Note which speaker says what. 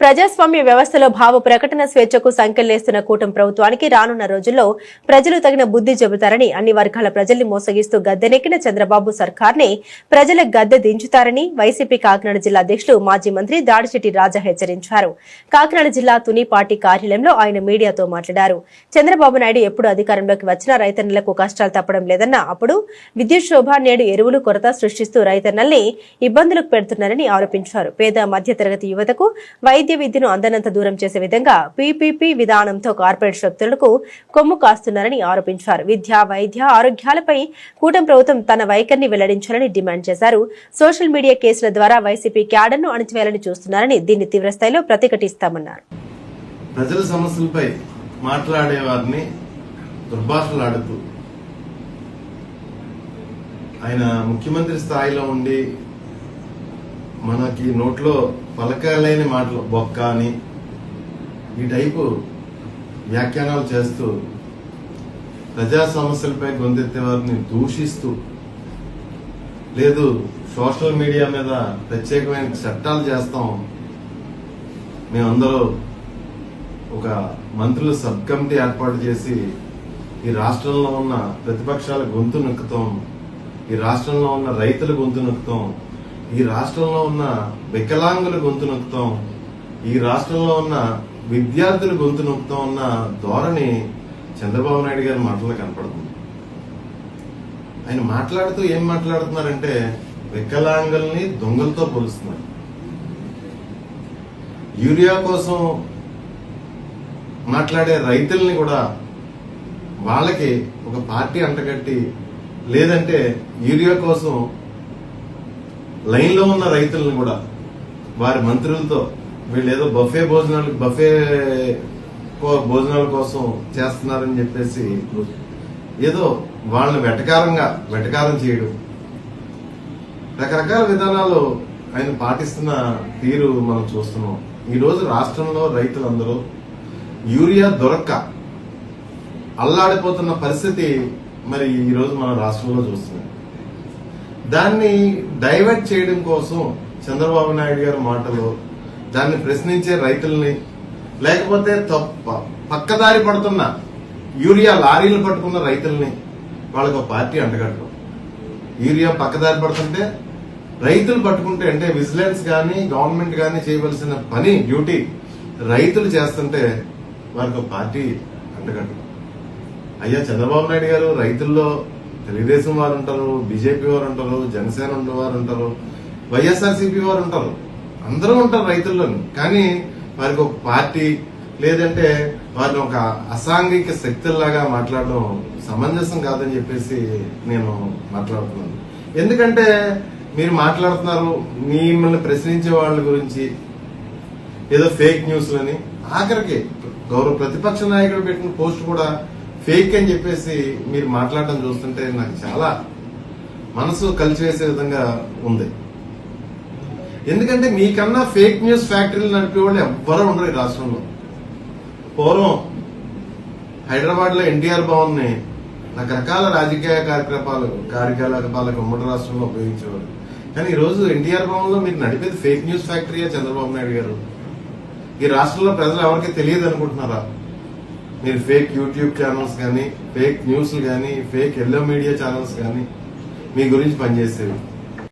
Speaker 1: ప్రజాస్వామ్య వ్యవస్థలో భావ ప్రకటన స్వేచ్ఛకు సంకెళ్ళేస్తున్న కూటమి ప్రభుత్వానికి రానున్న రోజుల్లో ప్రజలు తగిన బుద్ధి చెబుతారని అన్ని వర్గాల ప్రజల్ని మోసగిస్తూ గద్దెనెక్కిన చంద్రబాబు సర్కార్ని ప్రజల గద్దె దించుతారని వైసీపీ కాకినాడ జిల్లా అధ్యక్షులు మాజీ మంత్రి దాడిశెట్టి రాజా హెచ్చరించారు. కాకినాడ జిల్లా తుని పార్టీ కార్యాలయంలో ఆయన మీడియాతో మాట్లాడారు. చంద్రబాబు నాయుడు ఎప్పుడు అధికారంలోకి వచ్చినా రైతన్నలకు కష్టాలు తప్పడం లేదన్న అప్పుడు విద్యుత్ శోభ నేడు ఎరువులు కొరత సృష్టిస్తూ రైతన్నల్ని ఇబ్బందులకు పెడుతున్నారని ఆరోపించారు. పేద మధ్యతరగతి యువతకు వైద్య విద్యను అందనంత దూరం చేసే విధంగా పీపీపీ విధానంతో కార్పొరేట్ శక్తులకు కొమ్ము కాస్తున్నారని ఆరోపించారు. విద్య వైద్య ఆరోగ్యాలపై కూటమి ప్రభుత్వం తన వైఖరిని వెల్లడించాలని డిమాండ్ చేశారు. సోషల్ మీడియా కేసుల ద్వారా వైసీపీ క్యాడర్ను అణచివేయాలని చూస్తున్నారని దీన్ని తీవ్రస్థాయిలో ప్రతిఘటిస్తామన్నారు.
Speaker 2: ప్రజల సమస్యలపై మాట్లాడే వారిని దుర్భాషలాడుతూ ఆయన ముఖ్యమంత్రి స్థాయిలో ఉండి మనకి నోట్లో పలకలేని మాటలు బొక్క అని ఈ టైపు వ్యాఖ్యానాలు చేస్తూ ప్రజా సమస్యలపై గొంతెత్తే వారిని దూషిస్తూ లేదు సోషల్ మీడియా మీద ప్రత్యేకమైన చట్టాలు చేస్తాం. మేమందరూ ఒక మంత్రుల సబ్ కమిటీ ఏర్పాటు చేసి ఈ రాష్ట్రంలో ఉన్న ప్రతిపక్షాల గొంతు నొక్కుతాం. ఈ రాష్ట్రంలో ఉన్న రైతుల గొంతు నొక్కుతాం. ఈ రాష్ట్రంలో ఉన్న వికలాంగుల గొంతు నొక్కుతాం ఈ రాష్ట్రంలో ఉన్న విద్యార్థుల గొంతు నొక్కుతాం ఉన్న ధోరణి చంద్రబాబు నాయుడు గారి మాటలు కనపడుతుంది. ఆయన మాట్లాడుతూ ఏం మాట్లాడుతున్నారంటే వికలాంగుల్ని దొంగలతో పోలుస్తున్నారు. యూరియా కోసం మాట్లాడే రైతుల్ని కూడా వాళ్ళకి ఒక పార్టీ అంటగట్టి లేదంటే యూరియా కోసం లైన్లో ఉన్న రైతులను కూడా వారి మంత్రులతో వీళ్ళు ఏదో బఫే భోజనాలు బఫే కో- భోజనాల కోసం చేస్తున్నారని చెప్పేసి ఏదో వాళ్ళని వెటకారంగా వెటకారం చేయడం. రకరకాల విధానాలు ఆయన పాటిస్తున్న తీరు మనం చూస్తున్నాం. ఈ రోజు రాష్ట్రంలో రైతులందరూ యూరియా దొరక్క అల్లాడిపోతున్న పరిస్థితి మరి ఈరోజు మన రాష్ట్రంలో చూస్తున్నాం. దాన్ని డైవర్ట్ చేయడం కోసం చంద్రబాబు నాయుడు గారి మాటలు దాన్ని ప్రశ్నించే రైతుల్ని లేకపోతే తప్ప పక్కదారి పడుతున్న యూరియా లారీలు పట్టుకున్న రైతుల్ని వాళ్ళకు ఒక పార్టీ అంటగట్టడం. యూరియా పక్కదారి పడుతుంటే రైతులు పట్టుకుంటే అంటే విజిలెన్స్ కానీ గవర్నమెంట్ కానీ చేయవలసిన పని డ్యూటీ రైతులు చేస్తుంటే వారికి ఒక పార్టీ అంటగట్టడం. అయ్యా చంద్రబాబు నాయుడు గారు రైతుల్లో తెలుగుదేశం వారు ఉంటారు బీజేపీ వారు ఉంటారు జనసేన వారు ఉంటారు వైఎస్ఆర్సీపీ వారు ఉంటారు అందరూ ఉంటారు రైతుల్లోని. కానీ వారికి ఒక పార్టీ లేదంటే వారిని ఒక అసాంఘిక శక్తుల్లాగా మాట్లాడడం సమంజసం కాదని చెప్పేసి నేను మాట్లాడుతున్నాను. ఎందుకంటే మీరు మాట్లాడుతున్నారు మిమ్మల్ని ప్రశ్నించే వాళ్ళ గురించి ఏదో ఫేక్ న్యూస్లని. ఆఖరికి గౌరవ ప్రతిపక్ష నాయకుడు పెట్టిన పోస్ట్ కూడా ఫేక్ అని చెప్పేసి మీరు మాట్లాడడం చూస్తుంటే నాకు చాలా మనసు కలిసివేసే విధంగా ఉంది. ఎందుకంటే మీకన్నా ఫేక్ న్యూస్ ఫ్యాక్టరీలు నడిపే వాళ్ళు ఎవ్వరూ ఉండరు ఈ రాష్ట్రంలో. పూర్వం హైదరాబాద్లో ఎన్టీఆర్ భవన్ని రకరకాల రాజకీయ కార్యకలాపాలు కార్యకలాపాలకు ఉమ్మడి రాష్ట్రంలో ఉపయోగించేవారు. కానీ ఈ రోజు ఎన్టీఆర్ భవన్లో మీరు నడిపేది ఫేక్ న్యూస్ ఫ్యాక్టరీయా చంద్రబాబు నాయుడు గారు. ఈ రాష్ట్రంలో ప్రజలు ఎవరికి తెలియదు అనుకుంటున్నారా మీరు ఫేక్ యూట్యూబ్ ఛానల్స్ కానీ ఫేక్ న్యూస్లు కానీ ఫేక్ ఎల్లో మీడియా ఛానల్స్ కానీ మీ గురించి పనిచేసేవి.